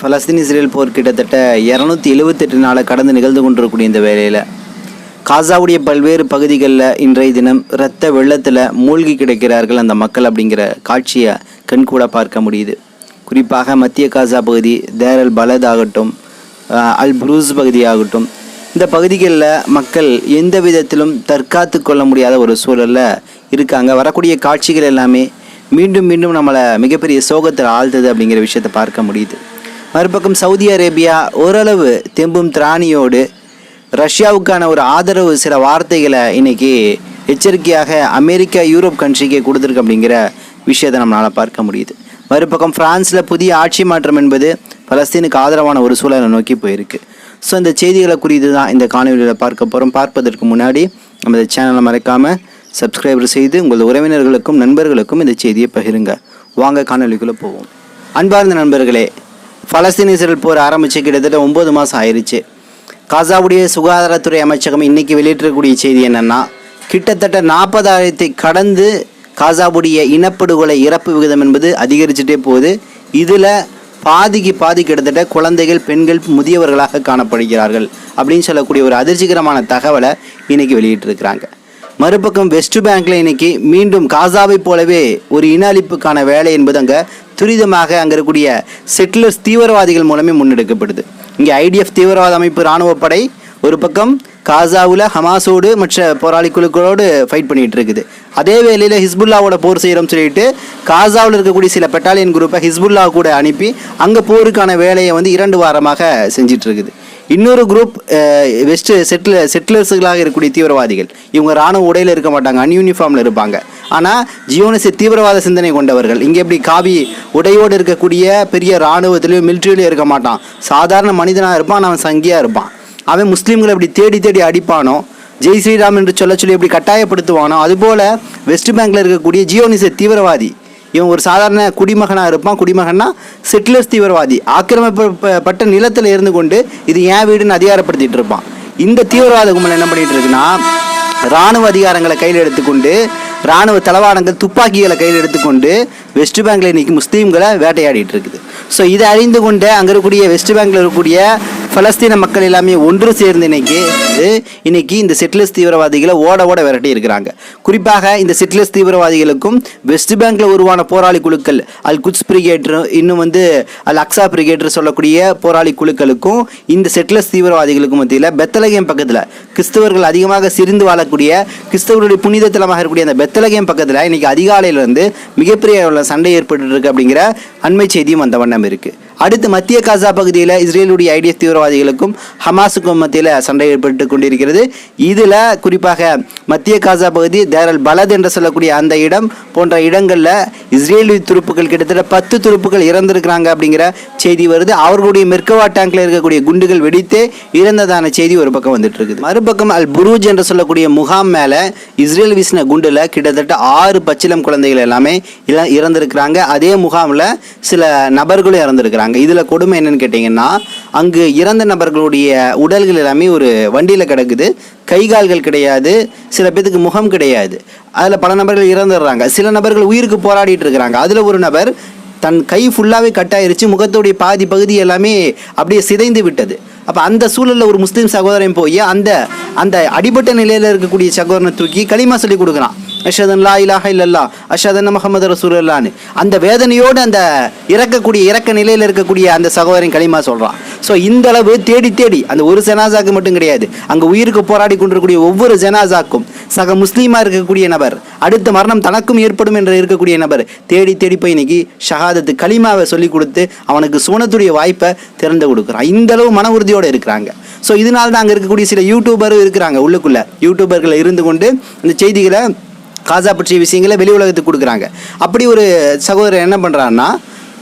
Palestine Israel போர் கிட்டத்தட்ட இரநூத்தி எழுபத்தெட்டு நாளை கடந்து நிகழ்ந்து கொண்டிருக்கக்கூடிய இந்த வேலையில் காசாவுடைய பல்வேறு பகுதிகளில் இன்றைய தினம் இரத்த வெள்ளத்தில் மூழ்கி கிடைக்கிறார்கள் அந்த மக்கள் அப்படிங்கிற காட்சியை கண்கூட பார்க்க முடியுது. குறிப்பாக மத்திய காசா பகுதி தேரல் பலத் ஆகட்டும் அல் புரூஸ் பகுதியாகட்டும் இந்த பகுதிகளில் மக்கள் எந்த விதத்திலும் தற்காத்து கொள்ள முடியாத ஒரு சூழலில் இருக்காங்க. வரக்கூடிய காட்சிகள் எல்லாமே மீண்டும் மீண்டும் நம்மளை மிகப்பெரிய சோகத்தில் ஆழ்த்துது அப்படிங்கிற விஷயத்தை பார்க்க முடியுது. மறுபக்கம் சவுதி அரேபியா ஓரளவு தெம்பும் திராணியோடு ரஷ்யாவுக்கான ஒரு ஆதரவு சில வார்த்தைகளை இன்னைக்கு எச்சரிக்கையாக அமெரிக்கா யூரோப் கண்ட்ரிக்கு கொடுத்துருக்கு அப்படிங்கிற விஷயத்தை நம்மளால் பார்க்க முடியுது. மறுபக்கம் பிரான்ஸில் புதிய ஆட்சி மாற்றம் என்பது பலஸ்தீனுக்கு ஆதரவான ஒரு சூழலை நோக்கி போயிருக்கு. ஸோ இந்த செய்திகளை குறித்து தான் இந்த காணொலியில் பார்க்க போகிறோம் பார்ப்பதற்கு முன்னாடி நம்ம இந்த சேனலை மறக்காமல் சப்ஸ்கிரைபர் செய்து உங்கள் உறவினர்களுக்கும் நண்பர்களுக்கும் இந்த செய்தியை பகிருங்க. வாங்க காணொலிக்குள்ளே போவோம். அன்பார்ந்த நண்பர்களே பலஸ்தீன் இஸ்ரேல் போர் ஆரம்பித்து கிட்டத்தட்ட ஒம்பது மாதம் ஆயிடுச்சு காசாவுடைய சுகாதாரத்துறை அமைச்சகம் இன்னைக்கு வெளியிட்டிருக்கக்கூடிய செய்தி என்னென்னா கிட்டத்தட்ட நாற்பதாயிரத்தை கடந்து காசாவுடைய இனப்படுகொலை இறப்பு விகிதம் என்பது அதிகரிச்சுட்டே போகுது. இதில் பாதிக்கு பாதி கிட்டத்தட்ட குழந்தைகள் பெண்கள் முதியவர்களாக காணப்படுகிறார்கள் அப்படின்னு சொல்லக்கூடிய ஒரு அதிர்ச்சிகரமான தகவலை இன்னைக்கு வெளியிட்டிருக்கிறாங்க. மறுபக்கம் வெஸ்ட் பேங்க்கில் இன்னைக்கு மீண்டும் காசாவை போலவே ஒரு இன அழிப்புக்கான வேலை என்பது அங்கே துரிதமாக அங்கே இருக்கக்கூடிய செட்டிலர்ஸ் தீவிரவாதிகள் மூலமே முன்னெடுக்கப்படுது. இங்கே ஐடிஎஃப் தீவிரவாத அமைப்பு இராணுவ படை ஒரு பக்கம் காசாவில் ஹமாஸோடு மற்ற போராளி குழுக்களோடு ஃபைட் பண்ணிகிட்டு இருக்குது. அதே வேளையில் ஹிஸ்புல்லாவோட போர் செய்கிறோம்னு சொல்லிட்டு காசாவில் இருக்கக்கூடிய சில பெட்டாலியன் குரூப்பை ஹிஸ்புல்லா கூட அனுப்பி அங்கே போருக்கான வேலையை வந்து இரண்டு வாரமாக செஞ்சிட்ருக்குது இன்னொரு குரூப் வெஸ்ட் செட்டில் செட்டிலர்ஸுகளாக இருக்கக்கூடிய தீவிரவாதிகள். இவங்க ராணுவ உடையில் இருக்க மாட்டாங்க அன்யூனிஃபார்மில் இருப்பாங்க. ஆனால் ஜியோனிச தீவிரவாத சிந்தனை கொண்டவர்கள் இங்கே எப்படி காவி உடையோடு இருக்கக்கூடிய பெரிய இராணுவத்திலையும் மிலிட்ரியிலையும் இருக்க மாட்டான். சாதாரண மனிதனாக இருப்பான் அவன் சங்கியாக இருப்பான். அவன் முஸ்லீம்களை எப்படி தேடி தேடி அடிப்பானோ ஜெய் ஸ்ரீராம் என்று சொல்ல சொல்லி எப்படி கட்டாயப்படுத்துவானோ அதுபோல் வெஸ்ட் பேங்கில் இருக்கக்கூடிய ஜியோனிச தீவிரவாதி இவன் ஒரு சாதாரண குடிமகனாக இருப்பான். குடிமகன்னா செட்டிலர்ஸ் தீவிரவாதி. ஆக்கிரமிப்பட்ட நிலத்தில் இருந்து கொண்டு இது ஏன் வீடுன்னு அதிகாரப்படுத்திட்டு இருப்பான். இந்த தீவிரவாத கும்பல் என்ன பண்ணிட்டு இருக்குன்னா ராணுவ அதிகாரங்களை கையில் எடுத்துக்கொண்டு ராணுவ தளவாடங்கள் துப்பாக்கிகளை கையில் எடுத்துக்கொண்டு வெஸ்ட் பேங்கில் இன்னைக்கு முஸ்லீம்களை வேட்டையாடிட்டு இருக்குது. ஸோ இதை அறிந்து கொண்டு அங்கே இருக்கக்கூடிய வெஸ்ட் பேங்கில் இருக்கக்கூடிய பலஸ்தீன மக்கள் எல்லாமே ஒன்று சேர்ந்து இன்னைக்கு இன்னைக்கு இந்த செட்டிலர்ஸ் தீவிரவாதிகளை ஓட ஓட விரட்டி இருக்கிறாங்க. குறிப்பாக இந்த செட்டிலர்ஸ் தீவிரவாதிகளுக்கும் வெஸ்ட் பேங்க்ல உருவான போராளி குழுக்கள் அல் குட்ஸ் பிரிகேட்டர் இன்னும் வந்து அல் அக்ஸா பிரிகேட்ரு சொல்லக்கூடிய போராளி குழுக்களுக்கும் இந்த செட்டிலர்ஸ் தீவிரவாதிகளுக்கும் மத்தியில் பெத்தலகேம் பக்கத்தில் கிறிஸ்தவர்கள் அதிகமாக சிரிந்து வாழக்கூடிய கிறிஸ்தவர்களுடைய புனித தலமாக இருக்கக்கூடிய அந்த பெத்தலகேம் பக்கத்தில் இன்னைக்கு அதிகாலையிலிருந்து மிகப்பெரிய அளவில் சண்டை ஏற்பட்டு இருக்கு அப்படிங்கிற அண்மை செய்தியும் அந்த வண்ணம் இருக்குது அடுத்து மத்திய காசா பகுதியில் இஸ்ரேலுடைய ஐடிஎஃப் தீவிரவாதிகளுக்கும் ஹமாஸுக்கும் மத்தியில் சண்டை ஏற்பட்டு கொண்டிருக்கிறது. இதில் குறிப்பாக மத்திய காசா பகுதி தேரல் பலத் என்று சொல்லக்கூடிய அந்த இடம் போன்ற இடங்களில் இஸ்ரேலி துருப்புகள் கிட்டத்தட்ட பத்து துருப்புகள் இறந்திருக்கிறாங்க அப்படிங்கிற செய்தி வருது. அவர்களுடைய மெர்கவா டேங்கில் இருக்கக்கூடிய குண்டுகள் வெடித்து இறந்ததான செய்தி ஒரு பக்கம் வந்துட்டு இருக்குது. மறுபக்கம் அல் புரூஜ் என்று சொல்லக்கூடிய முகாம் மேலே இஸ்ரேல் வீசின குண்டில் கிட்டத்தட்ட ஆறு பச்சிலம் குழந்தைகள் எல்லாமே இறந்திருக்கிறாங்க. அதே முகாமில் சில நபர்களும் இறந்திருக்கிறாங்க. இதில் கொடுமை என்னன்னு கேட்டிங்கன்னா அங்கு இறந்த நபர்களுடைய உடல்கள் எல்லாமே ஒரு வண்டியில் கிடக்குது. கை கால்கள் கிடையாது. சில பேத்துக்கு முகம் கிடையாது. அதில் பல நபர்கள் இறந்துடுறாங்க. சில நபர்கள் உயிருக்கு போராடிட்டு இருக்கிறாங்க. அதில் ஒரு நபர் தன் கை ஃபுல்லாகவே கட்டாயிருச்சு முகத்துடைய பாதி பகுதி எல்லாமே அப்படியே சிதைந்து விட்டது. அப்போ அந்த சூழலில் ஒரு முஸ்லீம் சகோதரன் போய் அந்த அந்த அடிபட்ட நிலையில் இருக்கக்கூடிய சகோதரனை தூக்கி களிமா சொல்லி கொடுக்குறான். அஷதன் லா இலாஹ இல்லல்லா அஷதன் முகமது ரசூலுல்லான்னு அந்த வேதனையோடு அந்த இறக்கக்கூடிய இறக்க நிலையில் இருக்கக்கூடிய அந்த சகோதரன் களிமா சொல்கிறான் ஸோ இந்த அளவு தேடி தேடி அந்த ஒரு ஜனாசாக்கு மட்டும் கிடையாது அங்கே உயிருக்கு போராடி கொண்டிருக்கக்கூடிய ஒவ்வொரு ஜனாசாக்கும் சக முஸ்லீமாக இருக்கக்கூடிய நபர் அடுத்த மரணம் தனக்கும் ஏற்படும் என்று இருக்கக்கூடிய நபர் தேடி தேடி போய் இன்னைக்கு ஷஹாதத்து களிமாவை சொல்லி கொடுத்து அவனுக்கு சோனத்துடைய வாய்ப்பை திறந்து கொடுக்குறான். இந்த அளவு மன உறுதியோடு இருக்கிறாங்க. ஸோ இதனால தான் அங்கே இருக்கக்கூடிய சில யூடியூபரும் இருக்கிறாங்க உள்ளுக்குள்ளே. யூடியூபர்களை இருந்து கொண்டு இந்த செய்திகளை காசா பற்றிய விஷயங்களை வெளி உலகத்துக்கு கொடுக்குறாங்க. அப்படி ஒரு சகோதரர் என்ன பண்ணுறாருன்னா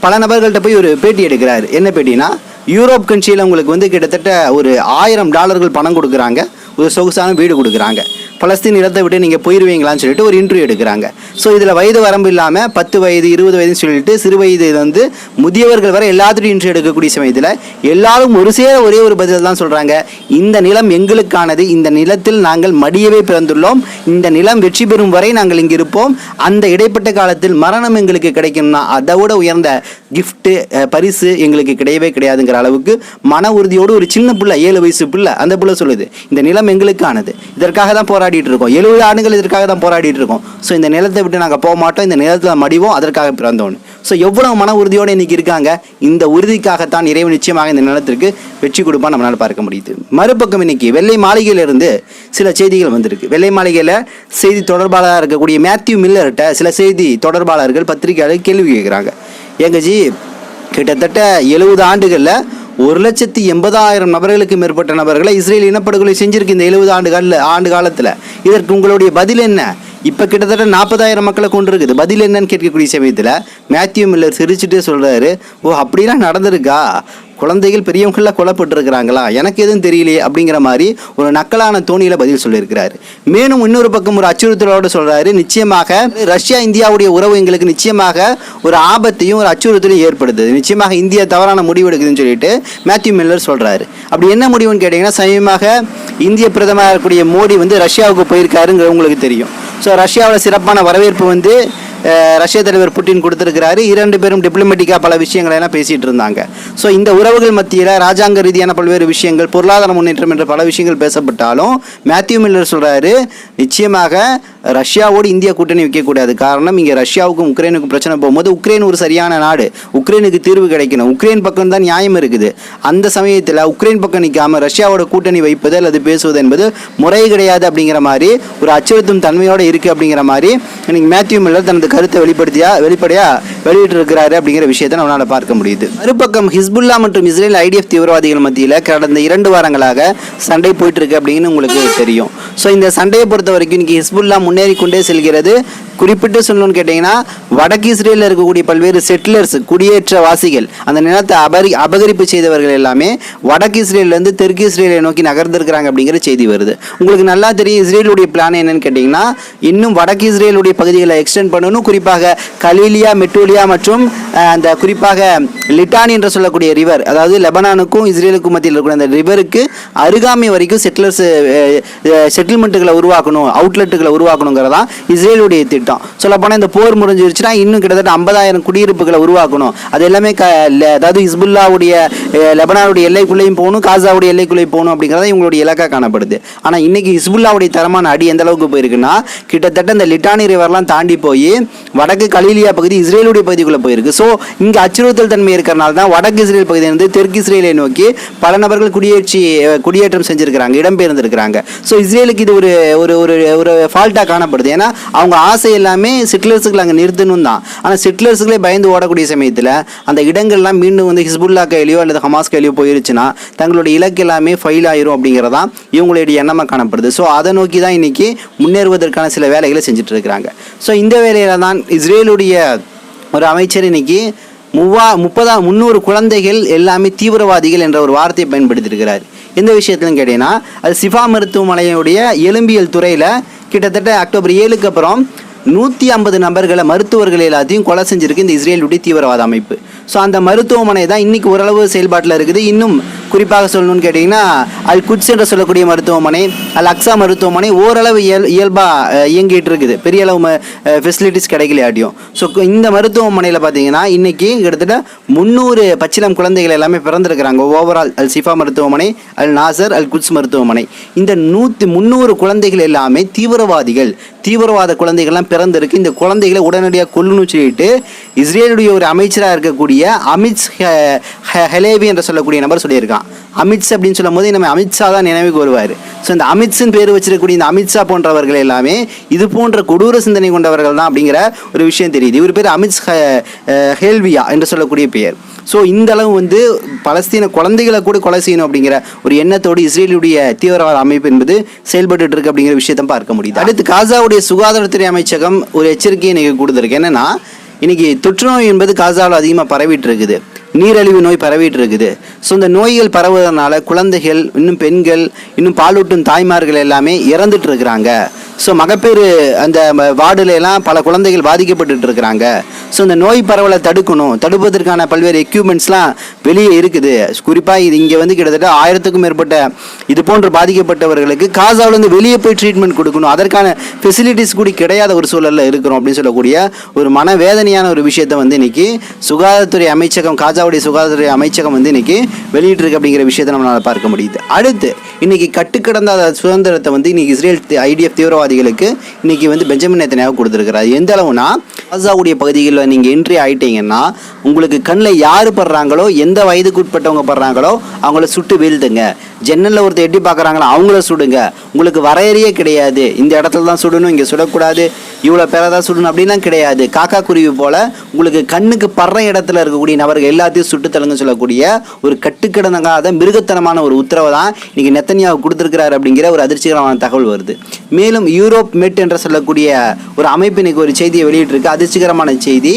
பல நபர்கள்ட்ட போய் ஒரு பேட்டி எடுக்கிறார். என்ன பேட்டினா யூரோப் கண்ட்ரியில் உங்களுக்கு வந்து கிட்டத்தட்ட ஒரு ஆயிரம் டாலர்கள் பணம் கொடுக்குறாங்க. ஒரு சொகுசான வீடு கொடுக்குறாங்க. பலஸ்தீன் நிலத்தை விட்டு நீங்கள் போயிடுவீங்களான்னு சொல்லிட்டு ஒரு இன்டர்வியூ எடுக்கிறாங்க. ஸோ இதில் வயது வரம்பு இல்லாமல் பத்து வயது இருபது வயதுன்னு சொல்லிட்டு சிறு வயது வந்து முதியவர்கள் வரை எல்லாத்துட்டும் இன்டர்வியூ எடுக்கக்கூடிய சமயத்தில் எல்லாரும் ஒரு சேர ஒரே ஒரு பதில் தான் சொல்கிறாங்க இந்த நிலம் எங்களுக்கானது இந்த நிலத்தில் நாங்கள் மடியவே பிறந்துள்ளோம். இந்த நிலம் வெற்றி பெறும் வரை நாங்கள் இங்கு இருப்போம் அந்த இடைப்பட்ட காலத்தில் மரணம் எங்களுக்கு கிடைக்கும்னா அதை விட உயர்ந்த கிஃப்ட்டு பரிசு எங்களுக்கு கிடையவே கிடையாதுங்கிற அளவுக்கு மன உறுதியோடு ஒரு சின்ன பிள்ளை ஏழு வயசு பிள்ளை அந்த பிள்ளை சொல்லுது இந்த நிலம் எங்களுக்கானது. இதற்காக தான் போராடிட்டு இருக்கோம். எழுபது ஆண்டுகள் இதற்காக தான் போராடிட்டு இருக்கோம். ஸோ இந்த நிலத்தை விட்டு நாங்கள் போக மாட்டோம். இந்த நிலத்தில் மடிவோம் அதற்காக பிறந்தோன்னு. ஸோ எவ்வளவு மன உறுதியோடு இன்னைக்கு இருக்காங்க? இந்த உறுதிக்காகத்தான் இறைவன் நிச்சயமாக இந்த நிலத்திற்கு வெற்றி கொடுப்பா நம்மளால் பார்க்க முடியுது. மறுபக்கம் இன்னைக்கு வெள்ளை மாளிகையிலிருந்து சில செய்திகள் வந்திருக்கு. வெள்ளை மாளிகையில் செய்தி தொடர்பாளராக இருக்கக்கூடிய மேத்யூ மில்லர்கிட்ட சில செய்தி தொடர்பாளர்கள் பத்திரிகையாளர் கேள்வி கேட்குறாங்க. ஏங்க ஜி கிட்டத்தட்ட எழுபது ஆண்டுகளில் ஒரு லட்சத்தி எண்பதாயிரம் நபர்களுக்கு மேற்பட்ட நபர்களை இஸ்ரேல் இனப்படுகொலை செஞ்சிருக்கு இந்த எழுபது ஆண்டு கால ஆண்டு காலத்தில். இதற்கு உங்களுடைய பதில் என்ன? இப்போ கிட்டத்தட்ட நாற்பதாயிரம் மக்களை கொண்டு இருக்குது பதில் என்னன்னு கேட்கக்கூடிய சமயத்தில் மேத்யூ மில்லர் சிரிச்சுட்டே சொல்கிறாரு ஓ அப்படிலாம் நடந்திருக்கா? குழந்தைகள் பெரியவங்களில் கொல்லப்பட்டிருக்கிறாங்களா? எனக்கு எதுவும் தெரியலையே அப்படிங்கிற மாதிரி ஒரு நக்கலான தோணியில் பதில் சொல்லியிருக்கிறார். மேலும் இன்னொரு பக்கம் ஒரு அச்சுறுத்தலோடு சொல்கிறாரு நிச்சயமாக ரஷ்யா இந்தியாவுடைய உறவு எங்களுக்கு நிச்சயமாக ஒரு ஆபத்தையும் ஒரு அச்சுறுத்தலையும் ஏற்படுத்துது. நிச்சயமாக இந்தியா தவறான முடிவு எடுக்குதுன்னு சொல்லிட்டு மேத்யூ மில்லர் சொல்கிறாரு அப்படி என்ன முடிவுன்னு கேட்டிங்கன்னா சமீபமாக இந்திய பிரதமராக இருக்கக்கூடிய மோடி வந்து ரஷ்யாவுக்கு போயிருக்காருங்கிற உங்களுக்கு தெரியும். ஸோ ரஷ்யாவில் சிறப்பான வரவேற்பு வந்து ரஷ்ய தலைவர் புட்டின் கொடுத்துருக்கிறாரு. இரண்டு பேரும் டிப்ளமெட்டிக்காக பல விஷயங்களை எல்லாம் பேசிகிட்டு இருந்தாங்க. ஸோ இந்த உறவுகள் மத்தியில் ராஜாங்க ரீதியான பல்வேறு விஷயங்கள் பொருளாதார முன்னேற்றம் என்ற பல விஷயங்கள் பேசப்பட்டாலும் மேத்யூ மில்லர் சொல்கிறாரு நிச்சயமாக ரஷ்யாவோடு இந்தியா கூட்டணி வைக்கக்கூடாது. காரணம் இங்கே ரஷ்யாவுக்கும் உக்ரைனுக்கும் பிரச்சனை போகும்போது உக்ரைன் ஒரு சரியான நாடு. உக்ரைனுக்கு தீர்வு கிடைக்கணும். உக்ரைன் பக்கம் தான் நியாயம் இருக்குது. அந்த சமயத்தில் உக்ரைன் பக்கம் நிற்காம ரஷ்யாவோட கூட்டணி வைப்பது அல்லது பேசுவது என்பது முறை கிடையாது அப்படிங்கிற மாதிரி ஒரு அச்சுறுத்தும் தன்மையோடு இருக்குது அப்படிங்கிற மாதிரி இன்னைக்கு மேத்யூ மில்லர் தனது கருத்தை வெளிப்படுத்தியா வெளிப்படையா வெளியிட்டு இருக்கிறாரு அப்படிங்கிற விஷயத்தை நம்மளால பார்க்க முடியுது. மறுபக்கம் ஹிஸ்புல்லா மற்றும் இஸ்ரேல் ஐடிஎஃப் தீவிரவாதிகள் மத்தியில் கடந்த இரண்டு வாரங்களாக சண்டை போயிட்டு இருக்கு அப்படின்னு உங்களுக்கு தெரியும். ஸோ இந்த சண்டையை பொறுத்த வரைக்கும் இன்னைக்கு ஹிஸ்புல்லா முன்னேறி கொண்டே செல்கிறது. குறிப்பிட்டு சொல்லணும்னு கேட்டிங்கன்னா வடக்கு இஸ்ரேலில் இருக்கக்கூடிய பல்வேறு செட்டிலர்ஸ் குடியேற்றவாசிகள் அந்த நிலத்தை அபரி அபகரிப்பு செய்தவர்கள் எல்லாமே வடக்கு இஸ்ரேலேருந்து தெற்கு இஸ்ரேலை நோக்கி நகர்ந்திருக்கிறாங்க அப்படிங்கிற செய்தி வருது. உங்களுக்கு நல்லா தெரியும் இஸ்ரேலுடைய பிளான் என்னன்னு கேட்டிங்கன்னா இன்னும் வடக்கு இஸ்ரேலுடைய பகுதிகளை எக்ஸ்டெண்ட் பண்ணணும். குறிப்பாக கலீலியா மெட்டூலியா மற்றும் அந்த குறிப்பாக லிட்டானி என்று சொல்லக்கூடிய ரிவர் அதாவது லெபனானுக்கும் இஸ்ரேலுக்கும் மத்தியில் இருக்கக்கூடிய அந்த ரிவருக்கு அருகாமை வரைக்கும் செட்டிலர்ஸ் செட்டில்மெண்ட்டுகளை உருவாக்கணும் அவுட்லெட்டுகளை உருவாக்கணுங்கிறதான் இஸ்ரேலுடைய திட்டம். சொல்லப்போனால் இந்த போர் முடிஞ்சிருச்சுன்னா இன்னும் கிட்டத்தட்ட ஐம்பதாயிரம் குடியிருப்புகளை உருவாக்கணும். அது எல்லாமே க அதாவது ஹிஸ்புல்லாவுடைய லெபனாவுடைய லெபனானுடைய எல்லைக்குள்ளேயும் போகணும் காசாவுடைய எல்லைக்குள்ளேயும் போகணும் அப்படிங்கிறத இவங்களுடைய இலக்காக காணப்படுது. ஆனால் இன்னைக்கு ஹிஸ்புல்லாவுடைய தரமான அடி எந்த அளவுக்கு போயிருக்குன்னா கிட்டத்தட்ட இந்த லிட்டானி ரிவர்லாம் தாண்டி போய் வடக்கு கலீலியா பகுதி இஸ்ரேலுடைய பகுதிக்குள்ளே போயிருக்கு. ஸோ இங்கே அச்சுறுத்தல் தன்மை இருக்கிறனால தான் வடக்கு இஸ்ரேல் பகுதியிலிருந்து தெற்கு இஸ்ரேலை நோக்கி பல நபர்கள் குடியேற்றி குடியேற்றம் செஞ்சிருக்கிறாங்க இடம்பெயர்ந்திருக்கிறாங்க. ஸோ இஸ்ரேலுக்கு இது ஒரு ஒரு ஒரு ஒரு ஃபால்ட்டாக காணப்படுது. ஏன்னா அவங்க ஆசை எல்லாமே சிட்லர்ஸுக்கு அங்கே நிறுத்தணும் தான். ஆனால் சிட்லர்ஸுகளே பயந்து ஓடக்கூடிய சமயத்தில் அந்த இடங்கள்லாம் மீண்டும் வந்து ஹிஸ்புல்லா கையிலையோ அல்லது ஹமாஸ் கையிலையோ போயிருச்சுன்னா தங்களுடைய இலக்கு எல்லாமே ஃபெயில் ஆயிரும் அப்படிங்கிறதான் இவங்களுடைய எண்ணமாக காணப்படுது. ஸோ அதை நோக்கி தான் இன்றைக்கி முன்னேறுவதற்கான சில வேலைகளை செஞ்சுட்டு இருக்கிறாங்க. ஸோ இந்த வேலையில் தான் இஸ்ரேலுடைய ஒரு அமைச்சர் இன்னைக்கு மூவா முப்பதா முந்நூறு குழந்தைகள் எல்லாமே தீவிரவாதிகள் என்ற ஒரு வார்த்தையை பயன்படுத்தியிருக்கிறார் எந்த விஷயத்துலையும் கேட்டீங்கன்னா அது சிஃபா மருத்துவமனையுடைய எலும்பியல் துறையில் கிட்டத்தட்ட அக்டோபர் ஏழுக்கு அப்புறம் நூற்றி ஐம்பது நபர்களை மருத்துவர்கள் எல்லாத்தையும் கொலை செஞ்சிருக்கு இந்த இஸ்ரேலுடைய தீவிரவாத அமைப்பு. ஸோ அந்த மருத்துவமனை தான் இன்றைக்கி ஓரளவு செயல்பாட்டில் இருக்குது. இன்னும் குறிப்பாக சொல்லணும்னு கேட்டிங்கன்னா அல் குட்ஸ் என்று சொல்லக்கூடிய மருத்துவமனை அல் அக்ஸா மருத்துவமனை ஓரளவு இயல் இயல்பாக இயங்கிட்டு இருக்குது. பெரிய அளவு ஃபெசிலிட்டிஸ் கிடைக்கலையாட்டியும். ஸோ இந்த மருத்துவமனையில் பார்த்தீங்கன்னா இன்றைக்கி கிட்டத்தட்ட முந்நூறு பச்சிலம் குழந்தைகள் எல்லாமே பிறந்திருக்கிறாங்க. ஓவரால் அல் சிஃபா மருத்துவமனை அல் நாசர் அல் குட்ஸ் மருத்துவமனை. இந்த நூற்றி முந்நூறு குழந்தைகள் எல்லாமே தீவிரவாதிகள் தீவிரவாத குழந்தைகள்லாம் பிறந்திருக்கு. இந்த குழந்தைகளை உடனடியாக கொல்லணும்னு சொல்லிட்டு இஸ்ரேலுடைய ஒரு அமைச்சராக இருக்கக்கூடிய அமித் ஹெ- ஹெலேவி என்று சொல்லக்கூடிய நபர் சொல்லியிருக்கான். அமித்ஸ் அப்படின்னு சொல்லும் போது நம்ம அமித்ஷா தான் நினைவுக்கு வருவார் ஸோ இந்த அமித்ஸின் பேர் வச்சிருக்கக்கூடிய இந்த அமித்ஷா போன்றவர்கள் எல்லாமே இது போன்ற கொடூர சிந்தனை கொண்டவர்கள் தான் அப்படிங்கிற ஒரு விஷயம் தெரியுது. இவர் பேர் அமித் ஹெ- ஹேல்வியா என்று சொல்லக்கூடிய பெயர். ஸோ இந்த அளவு வந்து பலஸ்தீன குழந்தைகளை கூட கொலை செய்யணும் அப்படிங்கிற ஒரு எண்ணத்தோடு இஸ்ரேலுடைய தீவிரவாத அமைப்பு என்பது செயல்பட்டு இருக்கு அப்படிங்கிற விஷயத்தை பார்க்க முடியுது. அடுத்து காசாவுடைய சுகாதாரத்துறை அமைச்சகம் ஒரு எச்சரிக்கையை இன்னைக்கு கொடுத்துருக்கு என்னன்னா இன்னைக்கு தொற்றுநோய் என்பது காசாவில் அதிகமாக பரவிட்டு இருக்குது நீரழிவு நோய் பரவிட்டு இருக்குது ஸோ இந்த நோய்கள் பரவுவதனால குழந்தைகள் இன்னும் பெண்கள் இன்னும் பாலூட்டும் தாய்மார்கள் எல்லாமே இறந்துட்டு இருக்கிறாங்க ஸோ மகப்பேறு அந்த ம- எல்லாம் பல குழந்தைகள் பாதிக்கப்பட்டு இருக்கிறாங்க ஸோ இந்த நோய் பரவலை தடுக்கணும். தடுப்பதற்கான பல்வேறு எக்யூப்மெண்ட்ஸ்லாம் வெளியே இருக்குது. குறிப்பாக இது இங்கே வந்து கிட்டத்தட்ட ஆயிரத்துக்கும் மேற்பட்ட இது போன்று பாதிக்கப்பட்டவர்களுக்கு காசாவிலேருந்து வெளியே போய் ட்ரீட்மெண்ட் கொடுக்கணும். அதற்கான ஃபெசிலிட்டிஸ் கூட கிடையாத ஒரு சூழலில் இருக்கிறோம் அப்படின்னு சொல்லக்கூடிய ஒரு மனவேதனையான ஒரு விஷயத்தை வந்து இன்னைக்கு சுகாதாரத்துறை அமைச்சகம் காசாவுடைய சுகாதாரத்துறை அமைச்சகம் வந்து இன்னைக்கு வெளியிட்டிருக்கு அப்படிங்கிற விஷயத்தை நம்மளால் பார்க்க முடியுது. அடுத்து இன்னைக்கு கட்டுக்கடந்த சுதந்திரத்தை வந்து இன்னைக்கு இஸ்ரேல் ஐடிஎஃப் தீவிரவாதிகளுக்கு இன்னைக்கு வந்து பெஞ்சமின் நேத்தனையாக கொடுத்துருக்கிறார். எந்த அளவுனா காசாவுடைய பகுதிகளில் நீங்கள் என்ட்ரி ஆயிட்டீங்கன்னா உங்களுக்கு கண்ணில் யார் படுறாங்களோ எந்த வயதுக்கு உட்பட்டவங்க படுறாங்களோ அவங்கள சுட்டு வீழ்த்துங்க. ஜன்னலில் ஒருத்தர் எட்டி பார்க்குறாங்களோ அவங்கள சுடுங்க. உங்களுக்கு வரையறையே கிடையாது. இந்த இடத்துல தான் சுடணும் இங்கே சுடக்கூடாது. இவ்வளோ பேரை தான் சுடணும் அப்படின்லாம் கிடையாது. காக்கா குருவி போல் உங்களுக்கு கண்ணுக்கு படுற இடத்துல இருக்கக்கூடிய நபர்கள் எல்லாத்தையும் சுட்டு சொல்லக்கூடிய ஒரு கட்டுக்கிடங்காத மிருகத்தனமான ஒரு உத்தரவை தான் இன்றைக்கி நெத்தனியாவு கொடுத்துருக்கிறார் அப்படிங்கிற ஒரு அதிர்ச்சிகரமான தகவல் வருது. மேலும் யூரோப் மெட் என்று சொல்லக்கூடிய ஒரு அமைப்பு இன்னைக்கு ஒரு செய்தியை வெளியிட்டிருக்கு. அதிர்ச்சிகரமான செய்தி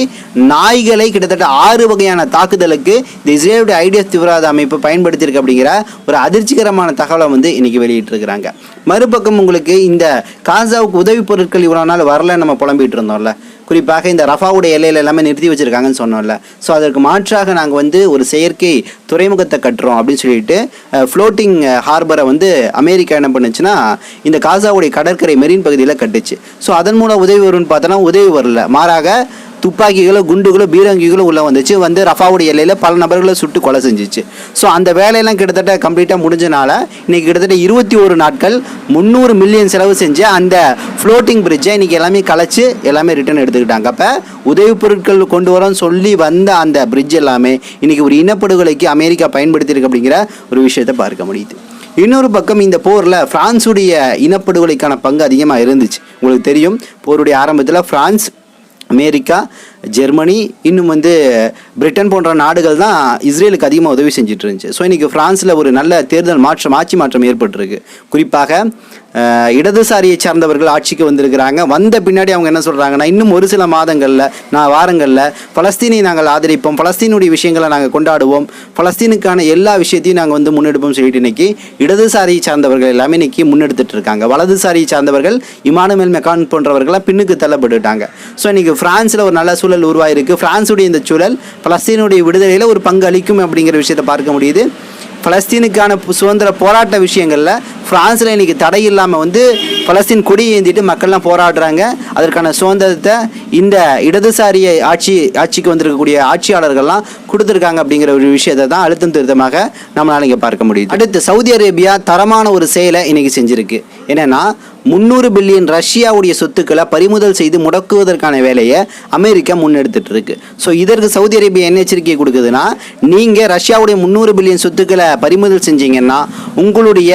நாய்களை கிட்டத்தட்ட ஆறு வகையான தாக்குதலுக்கு இந்த இஸ்ரேலுடைய ஐடியஸ் தீவிரவாத அமைப்பு பயன்படுத்தியிருக்கு அப்படிங்கிற ஒரு அதிர்ச்சிகரமான தகவலை வந்து இன்னைக்கு வெளியிட்டிருக்கிறாங்க. மறுபக்கம் உங்களுக்கு இந்த காசாவுக்கு உதவி பொருட்கள் இவ்வளோ நாள் வரல நம்ம புலம்பிட்டு இருந்தோம்ல. குறிப்பாக இந்த ரஃபாவுடைய எல்லையில் எல்லாமே நிறுத்தி வச்சுருக்காங்கன்னு சொன்னோம்ல. ஸோ அதற்கு மாற்றாக நாங்கள் வந்து ஒரு செயற்கை துறைமுகத்தை கட்டுறோம் அப்படின்னு சொல்லிட்டு ஃப்ளோட்டிங் ஹார்பரை வந்து அமெரிக்கா என்ன பண்ணுச்சுன்னா இந்த காசாவுடைய கடற்கரை மெரின் பகுதியில் கட்டுச்சு. ஸோ அதன் மூலம் உதவி வரும்னு பார்த்தோன்னா உதவி வரல. மாறாக துப்பாக்கிகளோ குண்டுகளோ பீரங்கிகளோ உள்ள வந்துச்சு. வந்து ரஃபாவுடைய எல்லையில் பல நபர்களை சுட்டு கொலை செஞ்சிச்சு. ஸோ அந்த வேலையெல்லாம் கிட்டத்தட்ட கம்ப்ளீட்டாக முடிஞ்சனால இன்னைக்கு கிட்டத்தட்ட இருபத்தி ஒரு நாட்கள் முந்நூறு மில்லியன் செலவு செஞ்சு அந்த ஃப்ளோட்டிங் பிரிட்ஜை இன்றைக்கி எல்லாமே கலைச்சு எல்லாமே ரிட்டர்ன் எடுத்துக்கிட்டாங்க. அப்போ உதவி பொருட்கள் கொண்டு வரோன்னு சொல்லி வந்த அந்த பிரிட்ஜ் எல்லாமே இன்றைக்கி ஒரு இனப்படுகொலைக்கு அமெரிக்கா பயன்படுத்தியிருக்கு அப்படிங்கிற ஒரு விஷயத்தை பார்க்க முடியுது. இன்னொரு பக்கம் இந்த போரில் ஃப்ரான்ஸுடைய இனப்படுகொலைக்கான பங்கு அதிகமாக இருந்துச்சு. உங்களுக்கு தெரியும் போருடைய ஆரம்பத்தில் ஃப்ரான்ஸ் அமெரிக்கா ஜெர்மனி இன்னும் வந்து பிரிட்டன் போன்ற நாடுகள் தான் இஸ்ரேலுக்கு அதிகமாக உதவி செஞ்சுட்டு இருந்துச்சு. ஸோ இன்றைக்கி ஃப்ரான்ஸில் ஒரு நல்ல தேர்தல் மாற்றம் ஆட்சி மாற்றம் ஏற்பட்டிருக்கு. குறிப்பாக இடதுசாரியை சார்ந்தவர்கள் ஆட்சிக்கு வந்திருக்கிறாங்க. வந்த பின்னாடி அவங்க என்ன சொல்கிறாங்கன்னா இன்னும் ஒரு சில மாதங்களில் நான் வாரங்களில் பலஸ்தீனை நாங்கள் ஆதரிப்போம். பலஸ்தீனுடைய விஷயங்களை நாங்கள் கொண்டாடுவோம். பலஸ்தீனுக்கான எல்லா விஷயத்தையும் நாங்கள் வந்து முன்னெடுப்போம் சொல்லிட்டு இன்னைக்கு இடதுசாரியை சார்ந்தவர்கள் எல்லாமே இன்னைக்கு முன்னெடுத்துட்டு இருக்காங்க. வலதுசாரியை சார்ந்தவர்கள் இமானுவேல் மெக்கான் போன்றவர்களாம் பின்னுக்கு தள்ளப்பட்டுட்டாங்க. ஸோ இன்னைக்கு ஃப்ரான்ஸில் ஒரு நல்ல சூழல் உருவாயிருக்கு. ஃப்ரான்ஸுடைய இந்த சூழல் பலஸ்தீனுடைய விடுதலையில் ஒரு பங்கு அளிக்கும் அப்படிங்கிற விஷயத்தை பார்க்க முடியுது. பலஸ்தீனுக்கான சுதந்திர போராட்ட விஷயங்களில் ஃப்ரான்ஸில் இன்னைக்கு தடை இல்லாமல் வந்து பலஸ்தீன் கொடி ஏந்திட்டு மக்கள்லாம் போராடுறாங்க. அதற்கான சுதந்திரத்தை இந்த இடதுசாரிய ஆட்சி ஆட்சிக்கு வந்திருக்கக்கூடிய ஆட்சியாளர்கள்லாம் கொடுத்துருக்காங்க அப்படிங்கிற ஒரு விஷயத்தை தான் அழுத்தம் திருத்தமாக நம்மளால இங்கே பார்க்க முடியுது. அடுத்து சவுதி அரேபியா தரமான ஒரு செயலை இன்னைக்கு செஞ்சுருக்கு. என்னன்னா முந்நூறு பில்லியன் ரஷ்யாவுடைய சொத்துக்களை பறிமுதல் செய்து முடக்குவதற்கான வேலையை அமெரிக்கா முன்னெடுத்துட்டு இருக்கு ஸோ இதற்கு சவுதி அரேபியா என்ன எச்சரிக்கை கொடுக்குதுன்னா நீங்கள் ரஷ்யாவுடைய முந்நூறு பில்லியன் சொத்துக்களை பறிமுதல் செஞ்சீங்கன்னா உங்களுடைய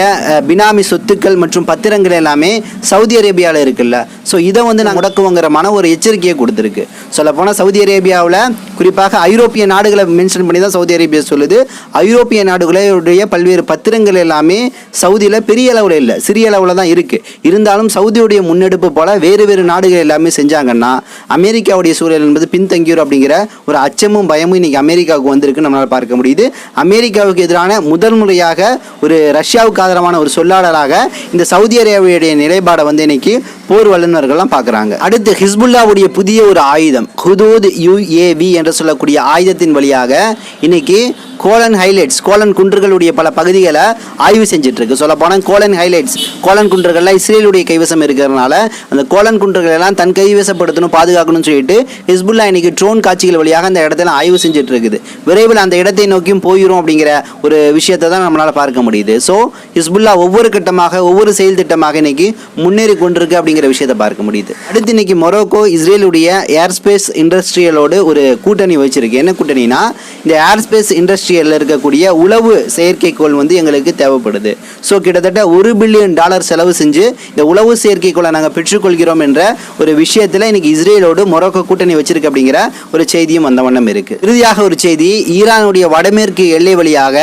பினா பினாமி சொத்துக்கள் மற்றும் பத்திரங்கள் எல்லாமே சவுதி அரேபியாவில் இருக்குல்ல. ஸோ இதை வந்து நாங்கள் முடக்குவோங்கிறமான ஒரு எச்சரிக்கையை கொடுத்துருக்கு. சொல்லப்போனால் சவுதி அரேபியாவில் குறிப்பாக ஐரோப்பிய நாடுகளை மென்ஷன் பண்ணி தான் சவுதி அரேபியா சொல்லுது. ஐரோப்பிய நாடுகளுடைய பல்வேறு பத்திரங்கள் எல்லாமே சவுதியில் பெரிய அளவில் இல்லை. சிறிய அளவில் தான் இருக்குது இருந்தாலும் சவுதியுடைய முன்னெடுப்பு போல வேறு வேறு நாடுகள் எல்லாமே செஞ்சாங்கன்னா அமெரிக்காவுடைய சூழல் என்பது பின்தங்கியூர் அப்படிங்கிற ஒரு அச்சமும் பயமும் இன்னைக்கு அமெரிக்காவுக்கு வந்திருக்குன்னு நம்மளால் பார்க்க முடியுது. அமெரிக்காவுக்கு எதிரான முதல் முறையாக ஒரு ரஷ்யாவுக்கு ஆதரவான ஒரு சொல்ல சொல்லாடலாக இந்த சவுதி அரேபியாவுடைய நிலைப்பாடை வந்து இன்னைக்கு போர் வல்லுநர்கள்லாம் பார்க்குறாங்க. அடுத்து ஹிஸ்புல்லாவுடைய புதிய ஒரு ஆயுதம் ஹுதூத் யுஏவி என்று சொல்லக்கூடிய ஆயுதத்தின் வழியாக இன்னைக்கு கோலன் ஹைலைட்ஸ் கோலன் குன்றுகளுடைய பல பகுதிகளை ஆய்வு செஞ்சிட்ருக்கு. சொல்லப்போனால் சொல்ல போனால் கோலன் ஹைலைட்ஸ் கோலன் குன்றுகள்லாம் இஸ்ரேலுடைய கைவசம் இருக்கிறதுனால அந்த கோலன் குன்றுகள் எல்லாம் தன் கைவசப்படுத்தணும் பாதுகாக்கணும்னு சொல்லிட்டு ஹிஸ்புல்லா இன்னைக்கு ட்ரோன் காட்சிகள் வழியாக அந்த இடத்துல ஆய்வு செஞ்சுட்டு இருக்குது விரைவில் அந்த இடத்தை நோக்கியும் போயிடும் அப்படிங்கிற ஒரு விஷயத்தை தான் நம்மளால் பார்க்க முடியுது. ஸோ ஹிஸ்புல்லா ஒவ்வொரு கட்டமாக ஒவ்வொரு செயல் திட்டமாக இன்னைக்கு முன்னேறி கொண்டிருக்கு அப்படிங்கிற விஷயத்தை பார்க்க முடியுது. அடுத்து இன்னைக்கு மொரோக்கோ இஸ்ரேலுடைய ஏர்ஸ்பேஸ் இண்டஸ்ட்ரியலோடு ஒரு கூட்டணி வச்சிருக்கு. என்ன கூட்டணினா இந்த ஏர்ஸ்பேஸ் இண்டஸ்ட்ரி இண்டஸ்ட்ரியலில் இருக்கக்கூடிய உளவு செயற்கைக்கோள் வந்து எங்களுக்கு தேவைப்படுது. ஸோ கிட்டத்தட்ட ஒரு பில்லியன் டாலர் செலவு செஞ்சு இந்த உளவு செயற்கைக்கோளை நாங்கள் பெற்றுக்கொள்கிறோம் என்ற ஒரு விஷயத்தில் இன்னைக்கு இஸ்ரேலோடு மொரோக்கோ கூட்டணி வச்சிருக்கு அப்படிங்கிற ஒரு செய்தியும் அந்த வண்ணம் இருக்கு. இறுதியாக ஒரு செய்தி ஈரானுடைய வடமேற்கு எல்லை வழியாக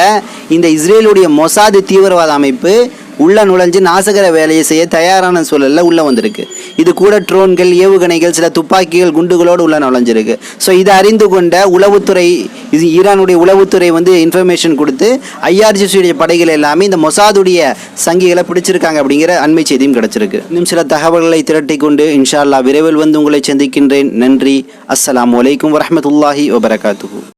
இந்த இஸ்ரேலுடைய மொசாது தீவிரவாத அமைப்பு உள்ள நுழைஞ்சு நாசகர வேலையை செய்ய தயாரான சூழலில் உள்ளே வந்திருக்கு. இது கூட ட்ரோன்கள் ஏவுகணைகள் சில துப்பாக்கிகள் குண்டுகளோடு உள்ள நுழைஞ்சிருக்கு. ஸோ இதை அறிந்து கொண்ட உளவுத்துறை இது ஈரானுடைய உளவுத்துறை வந்து இன்ஃபர்மேஷன் கொடுத்து ஐஆர்ஜிசியுடைய படைகள் எல்லாமே இந்த மொசாதுடைய சங்கிகளை பிடிச்சிருக்காங்க அப்படிங்கிற அண்மை செய்தியும் கிடச்சிருக்கு. இன்னும் சில தகவல்களை திரட்டி கொண்டு இன்ஷா அல்லாஹ் விரைவில் வந்து உங்களை சந்திக்கின்றேன். நன்றி. அஸ்லாம் வலைக்கம் வரமத்துல்லாஹி வபரகாத்து